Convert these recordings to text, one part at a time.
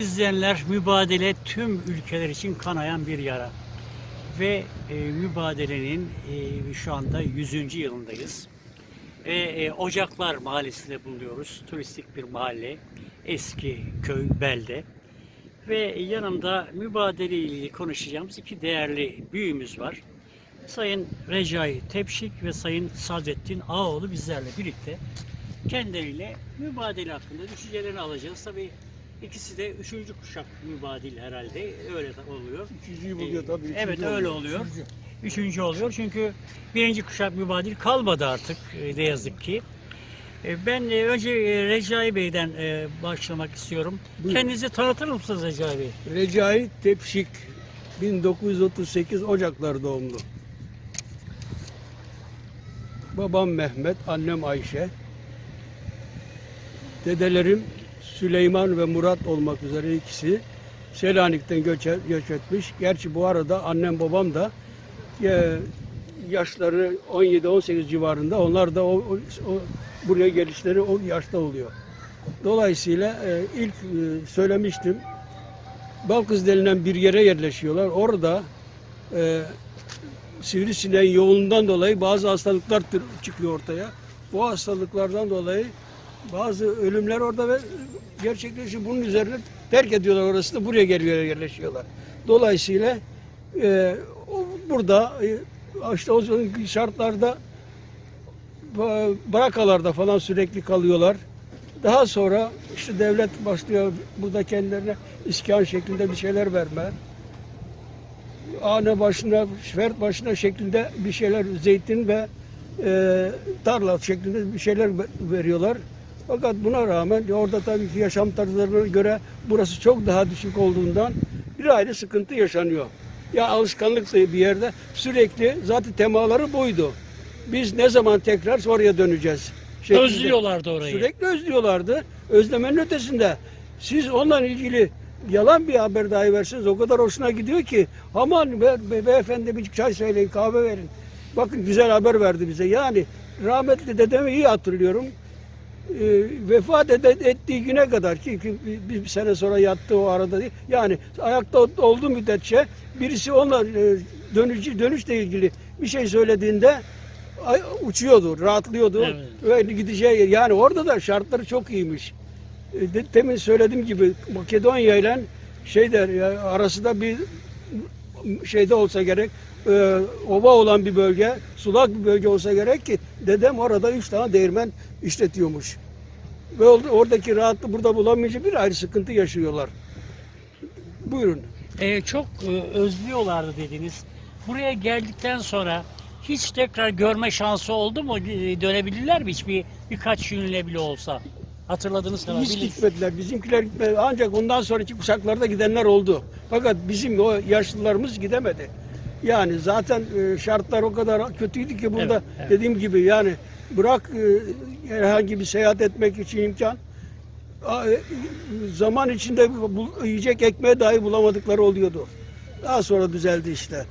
İzleyenler mübadele tüm ülkeler için kanayan bir yara. Ve e, mübadelenin e, şu anda 100. yılındayız. Ve e, Ocaklar Mahallesi'nde bulunuyoruz. Turistik bir mahalle. Eski köy, belde. Ve yanımda mübadele ile konuşacağımız iki değerli büyüğümüz var. Sayın Recai Tepşik ve Sayın Sadrettin Ağoğlu bizlerle birlikte kendileriyle mübadele hakkında düşüncelerini alacağız. Tabii ikisi de üçüncü kuşak mübadil herhalde. Öyle oluyor. İkinciyi buluyor tabii. üçüncü Evet öyle oluyor. Üçüncü oluyor çünkü birinci kuşak mübadil kalmadı artık e, ne yazık ki. E, Ben e, önce Recai Bey'den başlamak istiyorum. Buyurun. Kendinizi tanıtır mısınız Recai Bey? Recai Tepşik 1938 Ocaklar doğumlu. Babam Mehmet, annem Ayşe. Dedelerim Süleyman ve Murat olmak üzere ikisi Selanik'ten göç, göç etmiş. Gerçi bu arada annem babam da e, yaşları 17-18 civarında. Onlar da o, o- o- buraya gelişleri o yaşta oluyor. Dolayısıyla e, ilk e, söylemiştim. Balkız denilen bir yere yerleşiyorlar. Orada e, sivrisineğin yoğunluğundan dolayı bazı hastalıklar çıkıyor ortaya. Bu hastalıklardan dolayı bazı ölümler orada ve gerçekleşiyor. Bunun üzerine terk ediyorlar orası da buraya geliyor yerleşiyorlar. Dolayısıyla e, burada e, işte o şartlarda ba- barakalarda falan sürekli kalıyorlar. Daha sonra işte devlet başlıyor burada kendilerine iskan şeklinde bir şeyler verme. Hane başına, fert başına şeklinde bir şeyler zeytin ve e, tarla şeklinde bir şeyler ve- veriyorlar. Fakat buna rağmen orada tabii ki yaşam tarzlarına göre burası çok daha düşük olduğundan bir ayrı sıkıntı yaşanıyor. Ya alışkanlık bir yerde sürekli zaten temaları buydu. Biz ne zaman tekrar oraya döneceğiz? şeklinde. Özlüyorlardı orayı. Sürekli özlüyorlardı. Özlemenin ötesinde siz onunla ilgili yalan bir haber dahi verseniz o kadar hoşuna gidiyor ki aman be, be- beyefendi bir çay söyleyin kahve verin. Bakın güzel haber verdi bize. Yani rahmetli dedemi iyi hatırlıyorum. Ee, vefat ede- ettiği güne kadar ki, ki bir, bir sene sonra yattı o arada değil. Yani ayakta olduğu müddetçe birisi onunla e, dönücü dönüşle ilgili bir şey söylediğinde ay- uçuyordu, rahatlıyordu Evet. ve gideceği yer. Yani orada da şartları çok iyiymiş. E, de- Demin söylediğim gibi Makedonya ile şeyler ya, arası da bir şeyde olsa gerek e, ova olan bir bölge, sulak bir bölge olsa gerek ki dedem orada üç tane değirmen işletiyormuş. Ve orada- oradaki rahatlığı burada bulamayınca bir ayrı sıkıntı yaşıyorlar. Buyurun. E, çok e, özlüyorlardı dediniz. Buraya geldikten sonra hiç tekrar görme şansı oldu mu? Dönebilirler mi hiç bir birkaç günle bile olsa? Hatırladığınız kadar. Hiç bilin. gitmediler. Bizimkiler gitmedi. Ancak ondan sonraki kuşaklarda gidenler oldu. Fakat bizim o yaşlılarımız gidemedi. Yani zaten e, şartlar o kadar kötüydü ki burada Evet, evet. dediğim gibi yani bırak e, herhangi bir seyahat etmek için imkan e, zaman içinde yiyecek ekmeği dahi bulamadıkları oluyordu. Daha sonra düzeldi işte.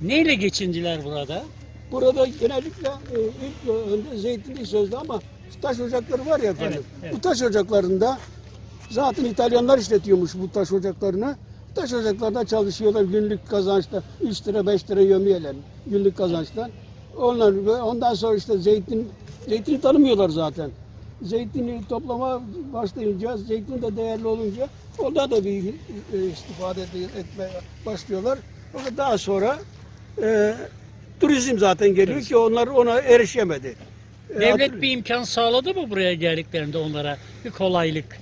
Neyle geçindiler burada? Burada genellikle ilk önde zeytinlik sözde ama taş ocakları var ya efendim. Evet, evet. Bu taş ocaklarında zaten İtalyanlar işletiyormuş bu taş ocaklarını. Taş ocaklarında çalışıyorlar günlük kazançta 3 lira 5 lira yömiyeler günlük kazançtan. Onlar ondan sonra işte zeytin zeytini tanımıyorlar zaten. Zeytini toplama başlayınca, zeytin de değerli olunca onda da bir e, istifade et- etmeye başlıyorlar. Fakat daha sonra e, turizm zaten geliyor Turizm. ki onlar ona erişemedi. E, Devlet bir imkan sağladı mı buraya geldiklerinde onlara? Bir kolaylık,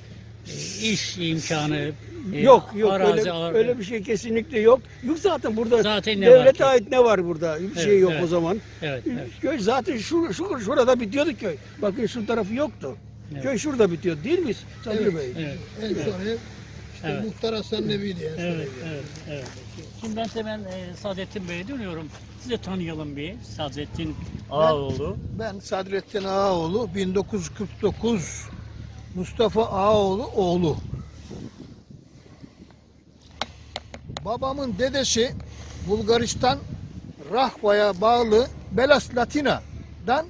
iş imkanı, e, Yok yok arazi, öyle, ar- öyle bir şey kesinlikle yok. Yok zaten burada Zaten ne var devlete ki? ait ne var burada? Bir şey Evet, yok evet. o zaman. Evet, evet. Köy zaten şu, şu şurada bitiyordu köy. Bakın şu tarafı yoktu. Evet. Köy şurada bitiyor değil mi Sabri Evet. Bey? Evet. En son ev işte Evet. Muhtar Hasan Nebi diye. Evet, evet, evet. Şimdi ben hemen e, Sadrettin Bey'e dönüyorum. Sizi de tanıyalım bir. Sadrettin Ağaoğlu. Ben Sadrettin Ağaoğlu 1949 Mustafa Ağaoğlu oğlu. Babamın dedesi Bulgaristan Rahva'ya bağlı Belas Latina'dan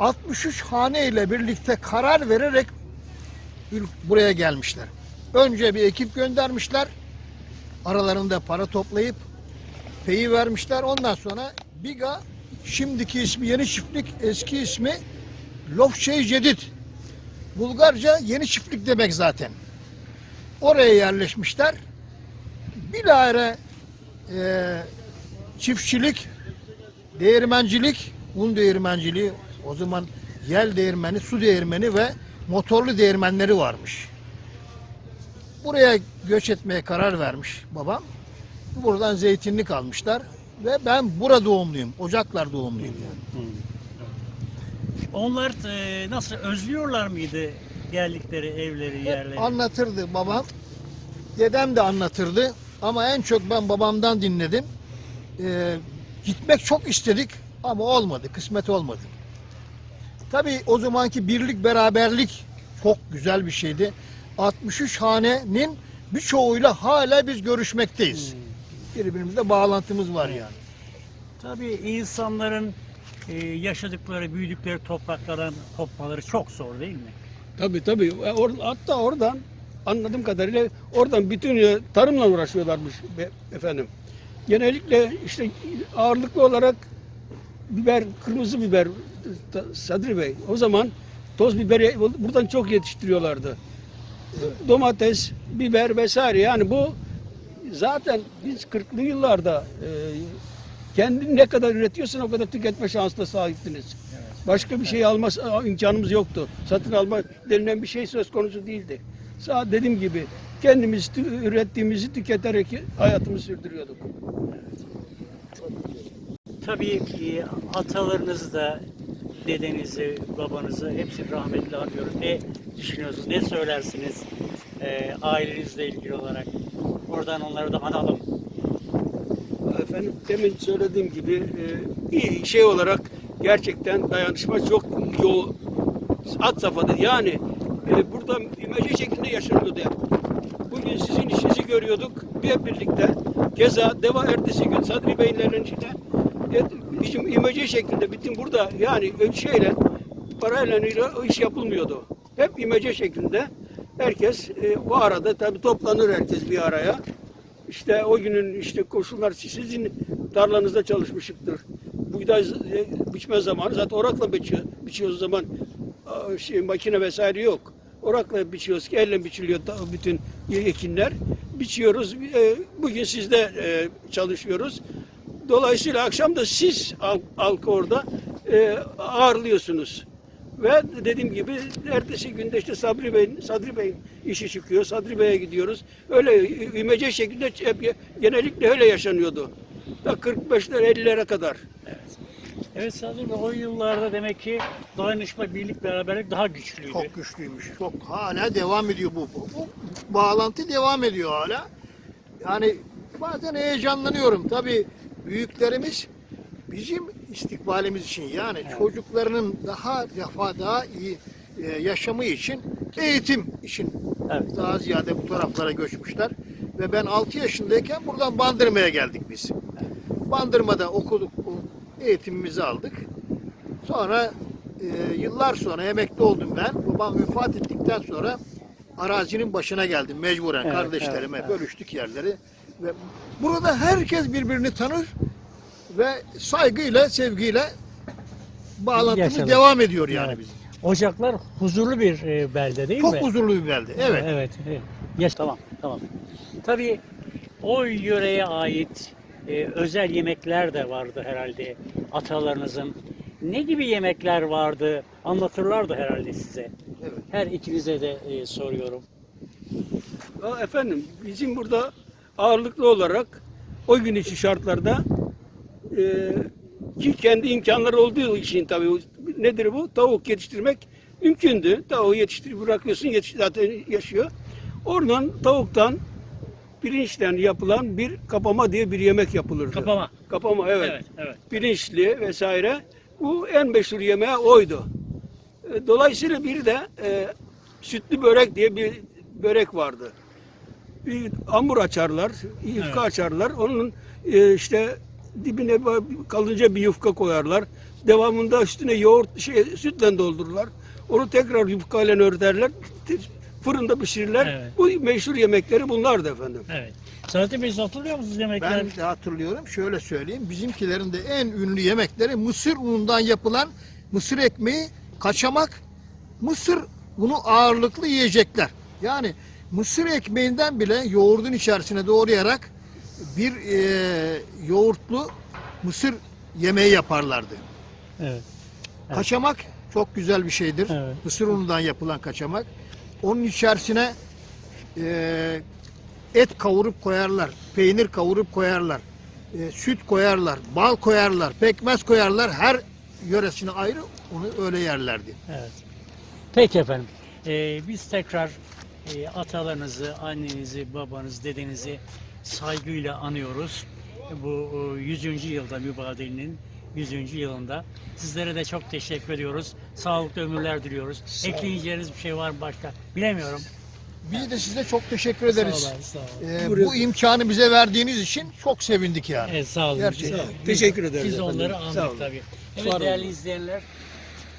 63 hane ile birlikte karar vererek buraya gelmişler. önce bir ekip göndermişler. Aralarında para toplayıp peyi vermişler. Ondan sonra Biga şimdiki ismi Yeni Çiftlik, eski ismi Lofşey Cedid. Bulgarca yeni çiftlik demek zaten. Oraya yerleşmişler. Bilahare e, çiftçilik, değirmencilik, un değirmenciliği, o zaman yel değirmeni, su değirmeni ve motorlu değirmenleri varmış. Buraya göç etmeye karar vermiş babam. Buradan zeytinlik almışlar ve ben burada doğumluyum. Ocaklar doğumluyum yani. Onlar e, nasıl özlüyorlar mıydı geldikleri evleri, Hep yerleri? anlatırdı babam. Dedem de anlatırdı. Ama en çok ben babamdan dinledim. Ee, gitmek çok istedik ama olmadı. Kısmet olmadı. Tabii o zamanki birlik beraberlik çok güzel bir şeydi. 63 hanenin birçoğuyla hala biz görüşmekteyiz. Birbirimizle bağlantımız var yani. Tabii insanların e, yaşadıkları, büyüdükleri topraklardan kopmaları çok zor değil mi? Tabii tabii. E, or- hatta oradan anladığım kadarıyla oradan bütün e, tarımla uğraşıyorlarmış be- efendim. Genellikle işte ağırlıklı olarak biber, kırmızı biber Sadri Bey. O zaman toz biberi buradan çok yetiştiriyorlardı. Domates, biber vesaire yani bu zaten biz 40'lı yıllarda e, kendin ne kadar üretiyorsan o kadar tüketme şansına sahiptiniz. Başka bir şey alma imkanımız yoktu. Satın alma denilen bir şey söz konusu değildi. Sadece dediğim gibi kendimiz tü- ürettiğimizi tüketerek hayatımızı sürdürüyorduk. Tabii ki atalarınızı da, dedenizi, babanızı hepsini rahmetli anıyoruz. Ne düşünüyorsunuz, ne söylersiniz e, ailenizle ilgili olarak? Oradan onları da analım. Efendim demin söylediğim gibi e, bir şey olarak gerçekten dayanışma çok yoğun. At safhada yani e, burada imece şeklinde yaşanıyordu. Bugün sizin işinizi görüyorduk hep birlikte. Keza Deva ertesi gün Sadri Beylerin içinde bizim imece şeklinde bütün burada yani şeyle parayla iş yapılmıyordu. Hep imece şeklinde herkes e, bu arada tabi toplanır herkes bir araya. İşte o günün işte koşullar sizin tarlanızda çalışmışıktır. Buğday e, biçme zamanı zaten orakla biçiyor, biçiyoruz zaman a, şey, makine vesaire yok. Orakla biçiyoruz ki elle biçiliyor da- bütün ekinler. Biçiyoruz. E, Bugün sizde e, çalışıyoruz. Dolayısıyla akşam da siz halk- halkı orada e, ağırlıyorsunuz. Ve dediğim gibi ertesi günde işte Sabri Bey'in, Sadri Bey'in işi çıkıyor. Sadri Bey'e gidiyoruz. Öyle imece şekilde hep genellikle öyle yaşanıyordu. Da 45'ler 50'lere kadar. Evet Sadri Bey o yıllarda demek ki dayanışma, birlik, beraberlik daha güçlüydü. Çok güçlüymüş. Çok hala devam ediyor bu. Bu, bu bağlantı devam ediyor hala. Yani bazen heyecanlanıyorum. Tabii büyüklerimiz bizim istikbalimiz için yani çocuklarının daha refah, daha iyi e, yaşamı için eğitim için Evet. daha ziyade bu taraflara göçmüşler. Ve ben 6 yaşındayken buradan Bandırma'ya geldik biz. Bandırma'da okuduk, eğitimimizi aldık. Sonra e, yıllar sonra emekli oldum ben. Babam vefat ettikten sonra arazinin başına geldim mecburen Evet, kardeşlerime evet, evet. bölüştük yerleri ve burada herkes birbirini tanır ve saygıyla, sevgiyle bağlantımız Yaşanır. devam ediyor yani Evet. bizim. Ocaklar huzurlu bir e, belde değil Çok mi? huzurlu bir belde. Evet. Evet. evet. Yaş- tamam, tamam. Tabii o yöreye ait e, özel yemekler de vardı herhalde atalarınızın. Ne gibi yemekler vardı? Anlatırlardı herhalde size. Evet. Her ikinize de e, soruyorum. Ya Efendim bizim burada ağırlıklı olarak o gün içi şartlarda e, ki kendi imkanları olduğu için tabii nedir bu? Tavuk yetiştirmek mümkündü. Tavuğu yetiştirip bırakıyorsun yetiş, zaten yaşıyor. Oradan tavuktan pirinçten yapılan bir kapama diye bir yemek yapılırdı. Kapama. Kapama evet. Evet, evet. Pirinçli vesaire. Bu en meşhur yemeği oydu. E, Dolayısıyla bir de e, sütlü börek diye bir börek vardı. Bir hamur açarlar, yufka Evet. açarlar. Onun e, işte dibine kalınca bir yufka koyarlar. Devamında üstüne yoğurt şey sütle doldururlar. Onu tekrar yufkayla örterler. Te- fırında pişirirler. Evet. Bu meşhur yemekleri bunlardı efendim. Evet. Saadettin Bey siz hatırlıyor musunuz yemekler? Ben de hatırlıyorum. Şöyle söyleyeyim. Bizimkilerin de en ünlü yemekleri mısır unundan yapılan mısır ekmeği, kaçamak, mısır unu ağırlıklı yiyecekler. Yani mısır ekmeğinden bile yoğurdun içerisine doğrayarak bir e, yoğurtlu mısır yemeği yaparlardı. Evet. Kaçamak çok güzel bir şeydir. Evet. Mısır unundan yapılan kaçamak. Onun içerisine e, et kavurup koyarlar, peynir kavurup koyarlar, e, süt koyarlar, bal koyarlar, pekmez koyarlar. Her yöresine ayrı onu öyle yerlerdi. Evet. Peki efendim. Ee, biz tekrar e, atalarınızı, annenizi, babanızı, dedenizi saygıyla anıyoruz. Bu e, 100. yılda mübadelenin 100. yılında. Sizlere de çok teşekkür ediyoruz. Sağlıklı ömürler diliyoruz. Ekleyeceğiniz bir şey var mı başka? Bilemiyorum. Biz de size çok teşekkür ederiz. Sağ olun, sağ olun. E, Buraya- bu imkanı bize verdiğiniz için çok sevindik yani. Evet sağ olun. Gerçekten. Sağ olun. Teşekkür ederiz Biz efendim. onları Sağ andık tabii. Var Evet değerli izleyenler,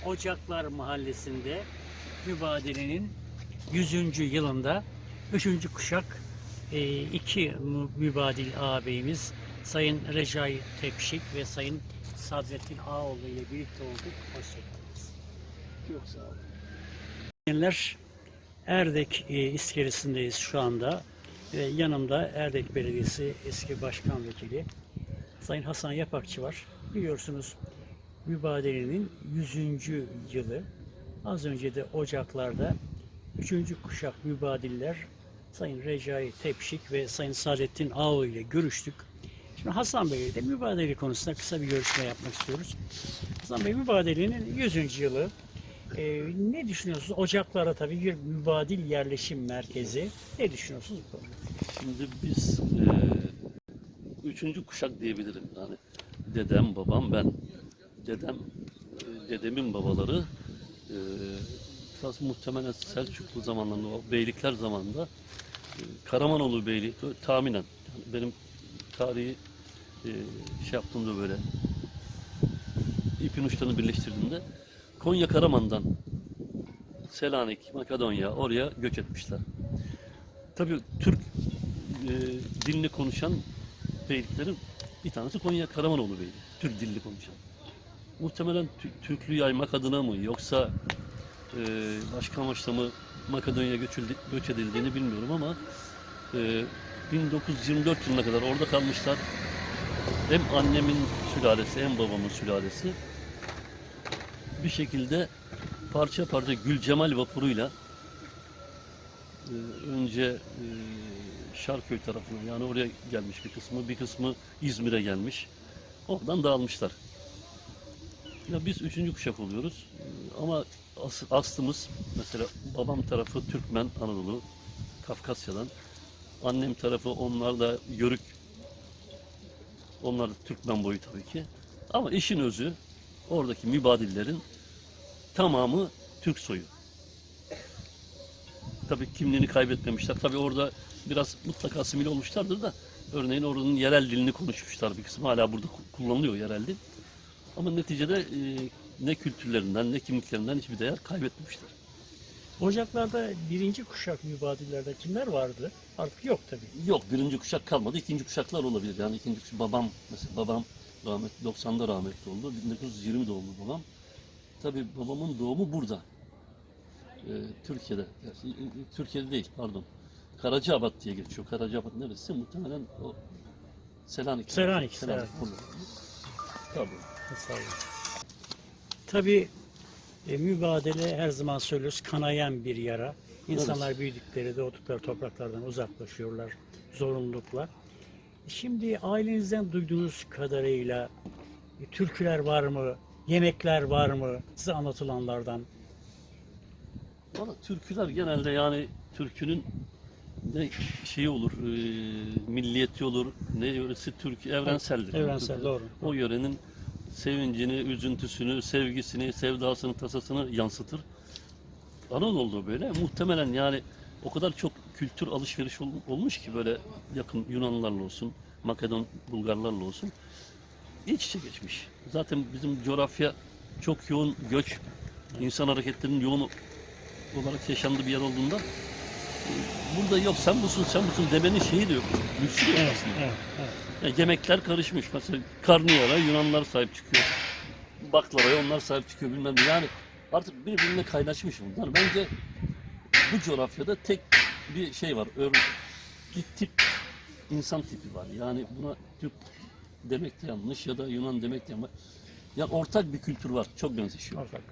Ocaklar Mahallesi'nde mübadelenin 100. yılında 3. kuşak e, iki mü- mübadil ağabeyimiz Sayın Recai Tepşik ve Sayın Sadrettin Ağoğlu ile birlikte olduk. Hoşçakalınız. Çok sağ olun. Erdek e, iskelesindeyiz şu anda. Yanımda Erdek Belediyesi eski başkan vekili Sayın Hasan Yapakçı var. Biliyorsunuz mübadelenin 100. yılı. Az önce de Ocaklar'da 3. kuşak mübadiller Sayın Recai Tepşik ve Sayın Saadettin Ağoğlu ile görüştük. Şimdi Hasan Bey ile mübadele konusunda kısa bir görüşme yapmak istiyoruz. Hasan Bey mübadelenin 100. yılı. Ee, ne düşünüyorsunuz? Ocaklara tabii bir mübadil yerleşim merkezi. Ne düşünüyorsunuz bu konuda? Şimdi biz e, üçüncü kuşak diyebilirim yani. Dedem, babam, ben. Dedem, e, dedemin babaları e, biraz muhtemelen Selçuklu zamanlarında, o beylikler zamanında e, Karamanoğlu Beyliği tahminen yani benim tarihi e, şey yaptığımda böyle ipin uçlarını birleştirdiğimde Konya Karaman'dan Selanik, Makedonya oraya göç etmişler. Tabii Türk e, dilini konuşan beyliklerin bir tanesi Konya Karamanoğlu Beyliği. Türk dilini konuşan. Muhtemelen Tü- Türklüğü yaymak adına mı yoksa e, başka amaçla mı Makedonya'ya göç, göç edildiğini bilmiyorum ama e, 1924 yılına kadar orada kalmışlar. Hem annemin sülalesi hem babamın sülalesi bir şekilde parça parça Gülcemal vapuruyla ee, önce e, Şarköy tarafına yani oraya gelmiş bir kısmı, bir kısmı İzmir'e gelmiş. Oradan dağılmışlar. Ya biz üçüncü kuşak oluyoruz. Ama as- aslımız mesela babam tarafı Türkmen Anadolu, Kafkasya'dan. Annem tarafı onlar da Yörük. Onlar da Türkmen boyu tabii ki. Ama işin özü oradaki mübadillerin tamamı Türk soyu tabii kimliğini kaybetmemişler. Tabii orada biraz mutlaka asimile olmuşlardır da örneğin oranın yerel dilini konuşmuşlar bir kısmı. Hala burada ku- kullanılıyor yerel dil. Ama neticede e, ne kültürlerinden ne kimliklerinden hiçbir değer kaybetmemişler. Ocaklarda birinci kuşak mübadillerde kimler vardı? Artık yok tabii. Yok birinci kuşak kalmadı. ikinci kuşaklar olabilir. Yani ikinci kuşak babam mesela babam rahmet 90'da rahmetli oldu. 1920 doğumlu babam. Tabii babamın doğumu burada. Ee, Türkiye'de. Yani, Türkiye'de değil pardon. Karacaabad diye geçiyor. Karacaabad neresi? Muhtemelen o Selanik. Selanik, Selanik. burada. Tabii. Olun. Tabii e, mübadele her zaman söylüyoruz kanayan bir yara. İnsanlar büyüdükleri, doğdukları topraklardan uzaklaşıyorlar zorunlulukla. Şimdi ailenizden duyduğunuz kadarıyla e, türküler var mı? Yemekler var mı? Size anlatılanlardan. Valla türküler genelde yani türkünün ne şeyi olur, e, milliyeti olur, ne yöresi Türk evrenseldir. Evrensel, doğru. O yörenin sevincini, üzüntüsünü, sevgisini, sevdasını, tasasını yansıtır. Anadolu'da böyle. Muhtemelen yani o kadar çok kültür alışveriş ol- olmuş ki böyle yakın Yunanlılarla olsun, Makedon Bulgarlarla olsun. İç içe geçmiş. Zaten bizim coğrafya çok yoğun göç, insan hareketlerinin yoğun olarak yaşandığı bir yer olduğunda burada yok sen busun sen busun demenin şeyi de yok. Lüksü de yok Evet, aslında. evet, evet. Yani yemekler karışmış. Mesela karnıyara Yunanlar sahip çıkıyor. Baklavaya onlar sahip çıkıyor bilmem ne. Yani artık birbirine kaynaşmış bunlar. Bence bu coğrafyada tek bir şey var. Ör, bir tip insan tipi var. Yani buna Türk demek de yanlış ya da Yunan demek de yanlış. Yani ortak bir kültür var. Çok benzeşiyor. Ortak.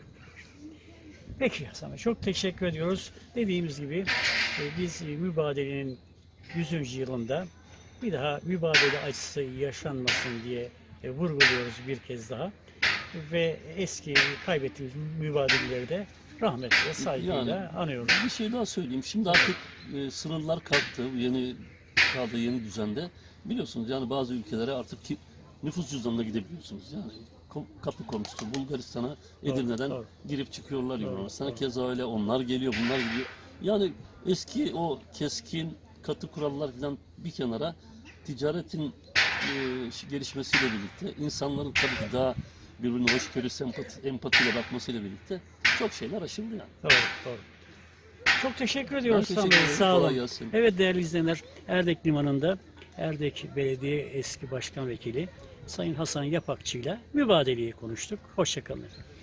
Peki Bey, çok teşekkür ediyoruz. Dediğimiz gibi e, biz e, mübadelenin 100. yılında bir daha mübadele acısı yaşanmasın diye e, vurguluyoruz bir kez daha. Ve eski kaybettiğimiz mübadeleleri de rahmetle, saygıyla Yani- anıyoruz. Bir şey daha söyleyeyim. Şimdi artık e, sınırlar kalktı. Yeni kaldı yeni düzende. Biliyorsunuz yani bazı ülkelere artık nüfus cüzdanına gidebiliyorsunuz. Yani kapı komşusu Bulgaristan'a Edirne'den doğru. girip çıkıyorlar Yunanistan'a. doğru. Keza öyle onlar geliyor, bunlar gidiyor. Yani eski o keskin katı kurallar falan bir kenara ticaretin e, gelişmesiyle birlikte insanların tabii ki daha birbirine hoşgörü, sempati, empatiyle bakmasıyla birlikte çok şeyler aşıldı yani. Doğru, doğru. Çok teşekkür ediyoruz Hasan Bey. Sağ olun. Evet değerli izleyenler, Erdek Limanı'nda Erdek Belediye eski başkan vekili Sayın Hasan Yapakçı ile mübadeleyi konuştuk. Hoşçakalın efendim.